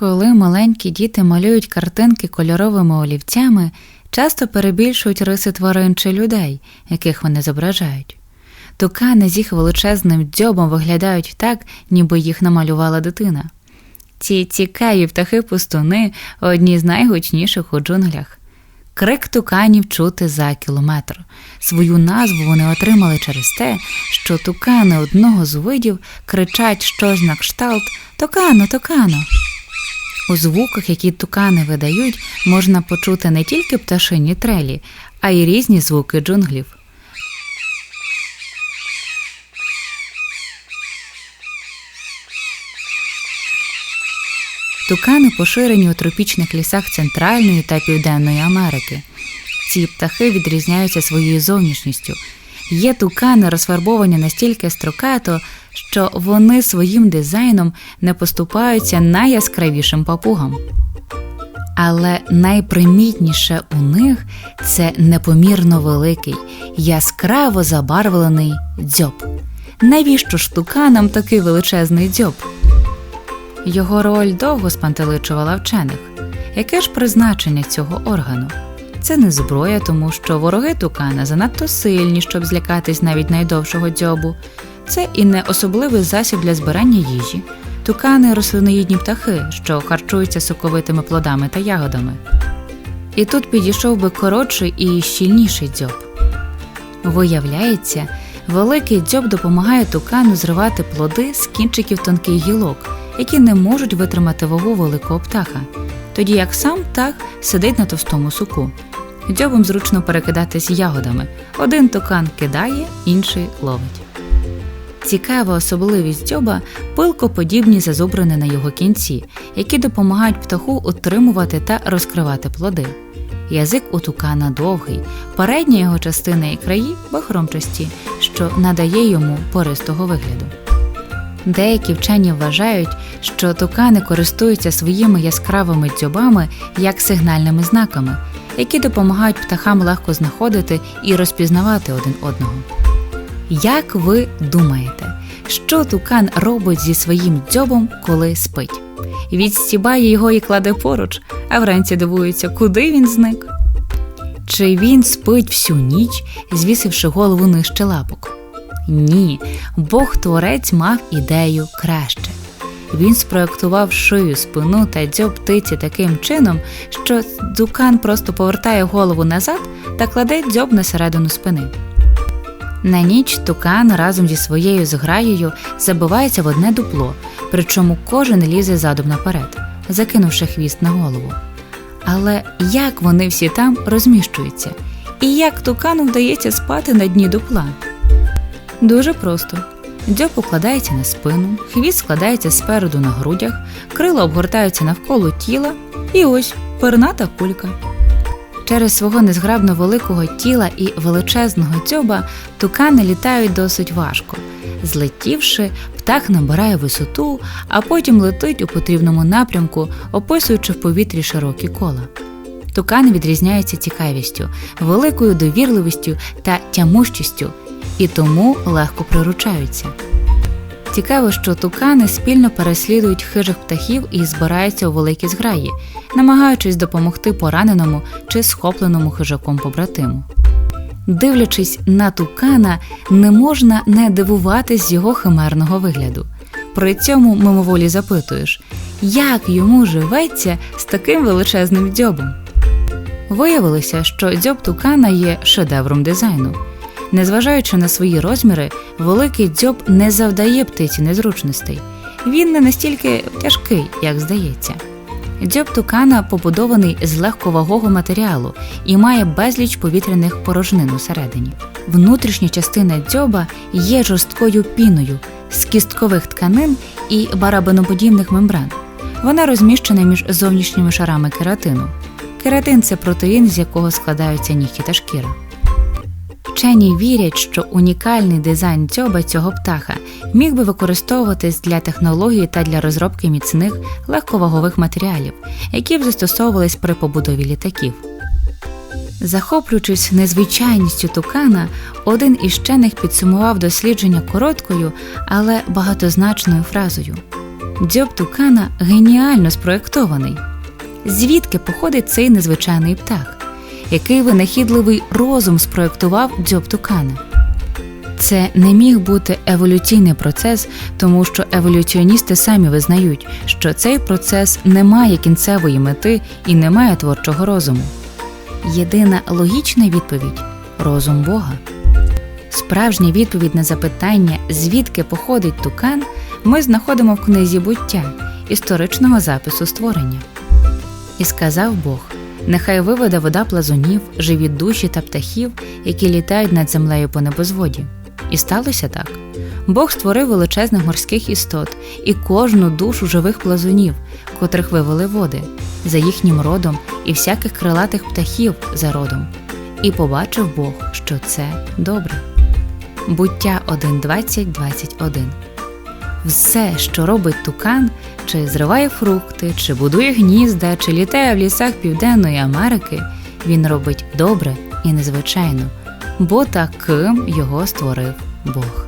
Коли маленькі діти малюють картинки кольоровими олівцями, часто перебільшують риси тварин чи людей, яких вони зображають. Тукани з їх величезним дзьобом виглядають так, ніби їх намалювала дитина. Ці цікаві птахи-пустуни одні з найгучніших у джунглях. Крик туканів чути за кілометр. Свою назву вони отримали через те, що тукани одного з видів кричать щось на кшталт Токано, токано. У звуках, які тукани видають, можна почути не тільки пташині трелі, а й різні звуки джунглів. Тукани поширені у тропічних лісах Центральної та Південної Америки. Ці птахи відрізняються своєю зовнішністю. Є тукани, розфарбовані настільки строкато, що вони своїм дизайном не поступаються найяскравішим папугам. Але найпримітніше у них це непомірно великий, яскраво забарвлений дзьоб. Навіщо ж туканам такий величезний дзьоб? Його роль довго спантеличувала вчених. Яке ж призначення цього органу? Це не зброя, тому що вороги тукана занадто сильні, щоб злякатись навіть найдовшого дзьобу. Це і не особливий засіб для збирання їжі. Тукани рослиноїдні птахи, що харчуються соковитими плодами та ягодами. І тут підійшов би коротший і щільніший дзьоб. Виявляється, великий дзьоб допомагає тукану зривати плоди з кінчиків тонких гілок, які не можуть витримати вагу великого птаха, тоді як сам птах сидить на товстому суку. Дзьобом зручно перекидатись ягодами. Один тукан кидає, інший ловить. Цікава особливість дзьоба пилкоподібні зазубрини на його кінці, які допомагають птаху утримувати та розкривати плоди. Язик у тукана довгий, передня його частина і краї бахромчасті, що надає йому пористого вигляду. Деякі вчені вважають, що тукани користуються своїми яскравими дзьобами як сигнальними знаками, які допомагають птахам легко знаходити і розпізнавати один одного. Як ви думаєте, що тукан робить зі своїм дзьобом, коли спить? Відстібає його і кладе поруч, а вранці дивується, куди він зник? Чи він спить всю ніч, звісивши голову нижче лапок? Ні, Бог творець мав ідею краще. Він спроектував шию, спину та дзьоб птиці таким чином, що тукан просто повертає голову назад та кладе дзьоб на середину спини. На ніч тукан разом зі своєю зграєю забивається в одне дупло, причому кожен лізе задом наперед, закинувши хвіст на голову. Але як вони всі там розміщуються, і як тукану вдається спати на дні дупла? Дуже просто. Дзьоб укладається на спину, хвіст складається спереду на грудях, крила обгортаються навколо тіла, і ось перната кулька. Через свого незграбно великого тіла і величезного дзьоба тукани літають досить важко. Злетівши, птах набирає висоту, а потім летить у потрібному напрямку, описуючи в повітрі широкі кола. Тукани відрізняються цікавістю, великою довірливістю та тямущістю, і тому легко приручаються. Цікаво, що тукани спільно переслідують хижих птахів і збираються у великі зграї, намагаючись допомогти пораненому чи схопленому хижаком побратиму. Дивлячись на тукана, не можна не дивуватись його химерного вигляду. При цьому мимоволі запитуєш, як йому живеться з таким величезним дзьобом. Виявилося, що дзьоб тукана є шедевром дизайну. Незважаючи на свої розміри, великий дзьоб не завдає птиці незручностей. Він не настільки тяжкий, як здається. Дзьоб тукана побудований з легковагого матеріалу і має безліч повітряних порожнин усередині. Внутрішня частина дзьоба є жорсткою піною з кісткових тканин і барабаноподібних мембран. Вона розміщена між зовнішніми шарами кератину. Кератин це протеїн, з якого складаються нігті та шкіра. Вчені вірять, що унікальний дизайн дзьоба цього птаха міг би використовуватись для технології та для розробки міцних легковагових матеріалів, які б застосовувались при побудові літаків. Захоплюючись незвичайністю тукана, один із вчених підсумував дослідження короткою, але багатозначною фразою: Дзьоб тукана геніально спроєктований. Звідки походить цей незвичайний птах? Який винахідливий розум спроєктував дзьоб тукана? Це не міг бути еволюційний процес, тому що еволюціоністи самі визнають, що цей процес не має кінцевої мети і не має творчого розуму. Єдина логічна відповідь розум Бога. Справжня відповідь на запитання, звідки походить тукан, ми знаходимо в книзі буття історичного запису створення. І сказав Бог: Нехай виведе вода плазунів, живі душі та птахів, які літають над землею по небозводі. І сталося так. Бог створив величезних морських істот і кожну душу живих плазунів, котрих вивели води, за їхнім родом і всяких крилатих птахів за родом. І побачив Бог, що це добре. Буття 1.20.21 Все, що робить тукан, чи зриває фрукти, чи будує гнізда, чи літає в лісах Південної Америки, він робить добре і незвичайно, бо таким його створив Бог.